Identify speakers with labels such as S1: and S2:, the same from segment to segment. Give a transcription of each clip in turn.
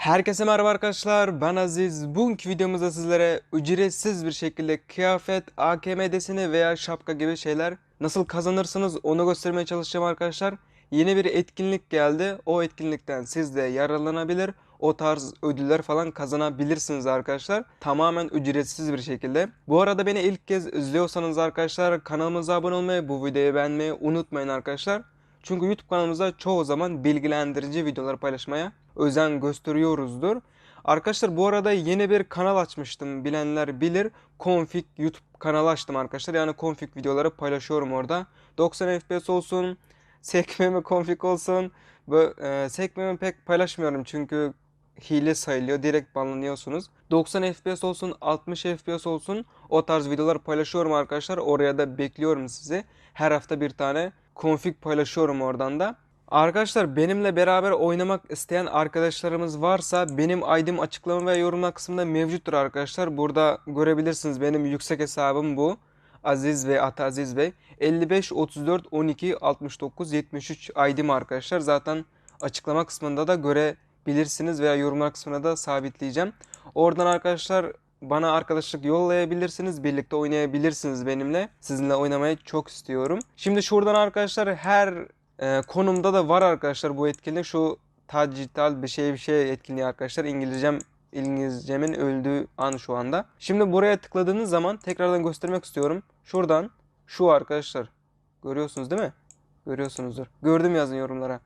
S1: Herkese merhaba arkadaşlar ben Aziz. Bugünkü videomuzda sizlere ücretsiz bir şekilde kıyafet, AKM deseni veya şapka gibi şeyler nasıl kazanırsınız onu göstermeye çalışacağım arkadaşlar. Yeni bir etkinlik geldi. O etkinlikten siz de yararlanabilir. O tarz ödüller falan kazanabilirsiniz arkadaşlar. Tamamen ücretsiz bir şekilde. Bu arada beni ilk kez izliyorsanız arkadaşlar kanalımıza abone olmayı, bu videoyu beğenmeyi unutmayın arkadaşlar. Çünkü YouTube kanalımızda çoğu zaman bilgilendirici videolar paylaşmaya özen gösteriyoruzdur. Arkadaşlar bu arada yeni bir kanal açmıştım. Bilenler bilir. Config YouTube kanalı açtım arkadaşlar. Yani config videoları paylaşıyorum orada. 90 FPS olsun, sekmeme config olsun. Bu e, sekmemi pek paylaşmıyorum çünkü hile sayılıyor. Direkt banlanıyorsunuz. 90 FPS olsun, 60 FPS olsun. O tarz videolar paylaşıyorum arkadaşlar. Oraya da bekliyorum sizi. Her hafta bir tane config paylaşıyorum oradan da. Arkadaşlar benimle beraber oynamak isteyen arkadaşlarımız varsa benim ID'm açıklama ve yorumlar kısmında mevcuttur arkadaşlar. Burada görebilirsiniz benim yüksek hesabım bu. Aziz Bey, Ata Aziz Bey. 55 34 12 69 73 ID'm arkadaşlar. Zaten açıklama kısmında da görebilirsiniz veya yorumlar kısmına da sabitleyeceğim. Oradan arkadaşlar bana arkadaşlık yollayabilirsiniz. Birlikte oynayabilirsiniz benimle. Sizinle oynamayı çok istiyorum. Şimdi şuradan arkadaşlar her e, konumda da var arkadaşlar bu etkinlik. Şu dijital bir şey bir şey etkinliği arkadaşlar. İngilizcem İngilizcemin öldüğü an şu anda. Şimdi buraya tıkladığınız zaman tekrardan göstermek istiyorum. Şuradan şu arkadaşlar. Görüyorsunuz değil mi? Görüyorsunuzdur. Gördüm yazın yorumlara.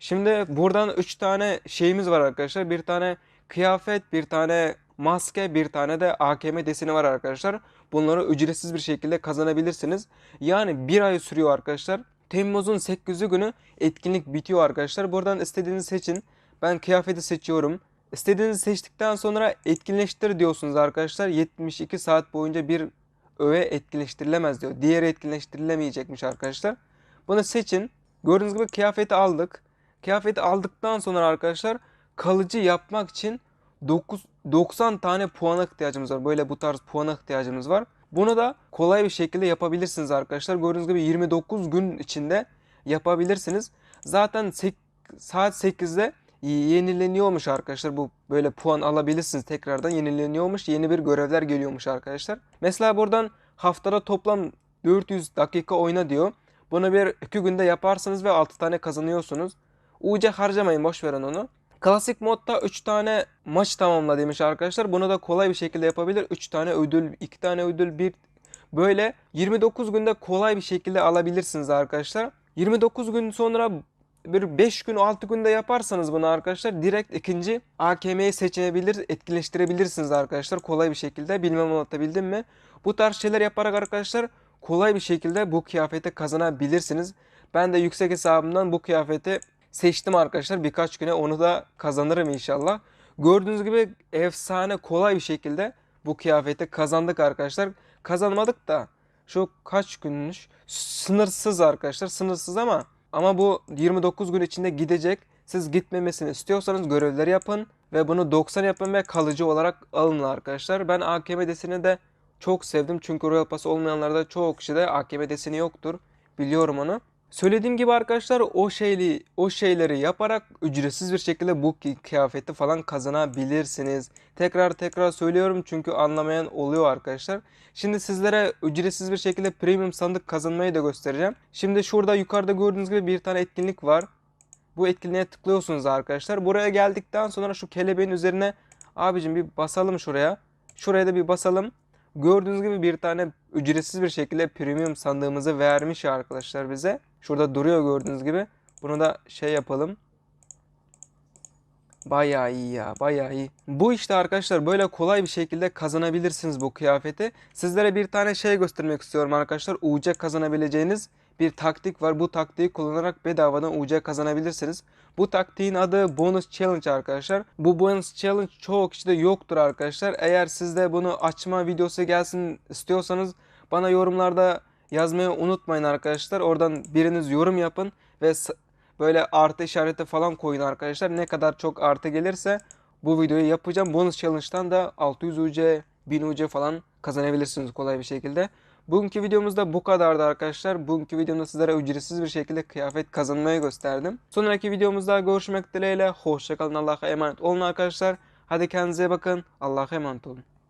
S1: Şimdi buradan 3 tane şeyimiz var arkadaşlar. Bir tane kıyafet, bir tane maske, bir tane de AKM deseni var arkadaşlar. Bunları ücretsiz bir şekilde kazanabilirsiniz. Yani bir ay sürüyor arkadaşlar. Temmuz'un 8'i günü etkinlik bitiyor arkadaşlar. Buradan istediğinizi seçin. Ben kıyafeti seçiyorum. İstediğinizi seçtikten sonra etkinleştir diyorsunuz arkadaşlar. 72 saat boyunca bir öğe etkinleştirilemez diyor. Diğeri etkinleştirilemeyecekmiş arkadaşlar. Bunu seçin. Gördüğünüz gibi kıyafeti aldık. Kıyafeti aldıktan sonra arkadaşlar kalıcı yapmak için 9, 90 tane puana ihtiyacımız var. Böyle bu tarz puana ihtiyacımız var. Bunu da kolay bir şekilde yapabilirsiniz arkadaşlar. Gördüğünüz gibi 29 gün içinde yapabilirsiniz. Zaten saat 8'de yenileniyormuş arkadaşlar. Bu böyle puan alabilirsiniz tekrardan yenileniyormuş. Yeni bir görevler geliyormuş arkadaşlar. Mesela buradan haftada toplam 400 dakika oyna diyor. Bunu bir 2 günde yaparsanız ve 6 tane kazanıyorsunuz. UC harcamayın boş verin onu. Klasik modda 3 tane maç tamamla demiş arkadaşlar. Bunu da kolay bir şekilde yapabilir. 3 tane ödül, 2 tane ödül, bir böyle 29 günde kolay bir şekilde alabilirsiniz arkadaşlar. 29 gün sonra bir 5 gün 6 günde yaparsanız bunu arkadaşlar direkt ikinci AKM'yi seçebilir, etkileştirebilirsiniz arkadaşlar kolay bir şekilde. Bilmem anlatabildim mi? Bu tarz şeyler yaparak arkadaşlar kolay bir şekilde bu kıyafeti kazanabilirsiniz. Ben de yüksek hesabımdan bu kıyafeti seçtim arkadaşlar. Birkaç güne onu da kazanırım inşallah. Gördüğünüz gibi efsane kolay bir şekilde bu kıyafeti kazandık arkadaşlar. Kazanmadık da şu kaç günmüş? Sınırsız arkadaşlar. Sınırsız ama ama bu 29 gün içinde gidecek. Siz gitmemesini istiyorsanız görevleri yapın ve bunu 90 yapın ve kalıcı olarak alın arkadaşlar. Ben AKM deseni de çok sevdim çünkü Royal Pass olmayanlarda çoğu kişide AKM deseni yoktur. Biliyorum onu. Söylediğim gibi arkadaşlar o şeyli o şeyleri yaparak ücretsiz bir şekilde bu kıyafeti falan kazanabilirsiniz. Tekrar tekrar söylüyorum çünkü anlamayan oluyor arkadaşlar. Şimdi sizlere ücretsiz bir şekilde premium sandık kazanmayı da göstereceğim. Şimdi şurada yukarıda gördüğünüz gibi bir tane etkinlik var. Bu etkinliğe tıklıyorsunuz arkadaşlar. Buraya geldikten sonra şu kelebeğin üzerine abicim bir basalım şuraya. Şuraya da bir basalım. Gördüğünüz gibi bir tane ücretsiz bir şekilde premium sandığımızı vermiş arkadaşlar bize. Şurada duruyor gördüğünüz gibi. Bunu da şey yapalım. Bayağı iyi ya, bayağı iyi. Bu işte arkadaşlar böyle kolay bir şekilde kazanabilirsiniz bu kıyafeti. Sizlere bir tane şey göstermek istiyorum arkadaşlar. UC kazanabileceğiniz bir taktik var. Bu taktiği kullanarak bedavadan UC kazanabilirsiniz. Bu taktiğin adı Bonus Challenge arkadaşlar. Bu Bonus Challenge çoğu kişide yoktur arkadaşlar. Eğer sizde bunu açma videosu gelsin istiyorsanız bana yorumlarda yazmayı unutmayın arkadaşlar. Oradan biriniz yorum yapın ve böyle artı işareti falan koyun arkadaşlar. Ne kadar çok artı gelirse bu videoyu yapacağım. Bonus Challenge'dan da 600 UC, 1000 UC falan kazanabilirsiniz kolay bir şekilde. Bugünkü videomuzda bu kadardı arkadaşlar. Bugünkü videomda sizlere ücretsiz bir şekilde kıyafet kazanmayı gösterdim. Sonraki videomuzda görüşmek dileğiyle. Hoşçakalın. Allah'a emanet olun arkadaşlar. Hadi kendinize bakın. Allah'a emanet olun.